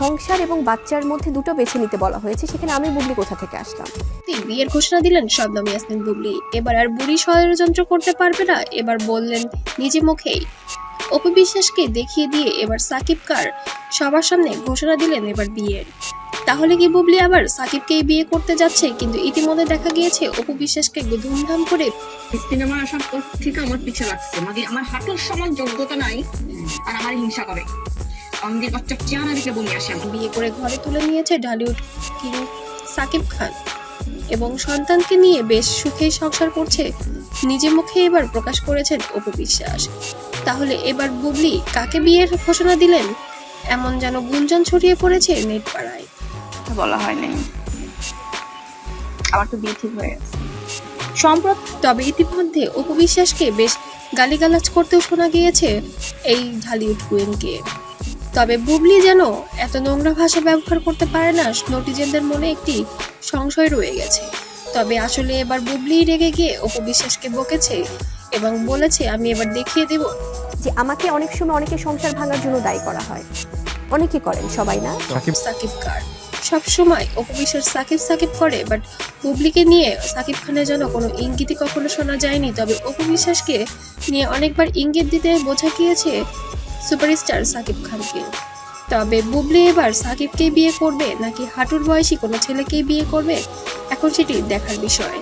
সংসার এবং বাচ্চার মধ্যে দুটো বেছে নিতে বলা হয়েছে সেখানে আমি বুবলি কোথা থেকে আসলাম? বিয়ের ঘোষণা দিলেন শবনম ইয়াসমিন বুবলি। এবার আর বুড়ি ষড়যন্ত্র করতে পারবে না এবার বললেন নিজে মুখেই। অপু বিশ্বাসকে দেখিয়ে দিয়ে এবার সাকিব কার সবার সামনে ঘোষণা দিলেন এবার বিয়ের। তাহলে কি বুবলি আবার সাকিবকেই বিয়ে করতে যাচ্ছে? কিন্তু ইতিমধ্যে দেখা গিয়েছে অপু বিশ্বাসকে ধুমধাম করে সিনেমা আসার পর থেকে আমার পিছে লাগছে। মানে আমার হাঁটুর সমান যোগ্যতা নাই আর আমার হিংসা করে। অঙ্গের বাচ্চা চেহারা দেখে বমি আসে বিয়ে করে ঘরে তুলে নিয়েছে ঢালিউড কিং সাকিব খান। এবং সন্তানকে নিয়ে বেশ সুখেই সংসার করছে। নিজে মুখে এবার প্রকাশ করেছেন অপু বিশ্বাস। তাহলে এবার বুবলি কাকে বিয়ের ঘোষণা দিলেন? এমন যেন গুঞ্জন ছড়িয়ে পড়েছে নেট পাড়ায় বলা হয় নাই আমার তো বিয়ে ঠিক হয়ে গেছে। সম্প্রতি তবে ইতিমধ্যে অপু বিশ্বাসকে বেশ গালিগালাজ করতেও শোনা গিয়েছে এই ঢালিউড কুইনকে। তবে বুবলি যেন এত নোংরা ভাষা ব্যবহার করতে পারে না নটিজেনদের মনে একটি সংশয় রয়ে গেছে। তবে আসলে এবার বুবলি রেগে গিয়ে অপু বিশ্বাসকে বকেছে এবং বলেছে আমি এবার দেখিয়ে দেব যে আমাকে অনেক সময় অনেকে সংসার ভাঙার জন্য দায়ী করা হয়। অনেকে করেন সবাই না? সাকিব। কার সব সময় অপু বিশ্বাস সাকিব সাকিব করে বাট বুবলিকে নিয়ে সাকিব খানের যেন কোনো ইঙ্গিতই কখনো শোনা যায়নি। তবে অপু বিশ্বাসকে নিয়ে অনেকবার ইঙ্গিত দিতে বোঝা গিয়েছে সুপারস্টার সাকিব খানকে। তবে বুবলি এবার সাকিবকে বিয়ে করবে নাকি হাঁটুর বয়সী কোনো ছেলেকেই বিয়ে করবে? এখন সেটি দেখার বিষয়।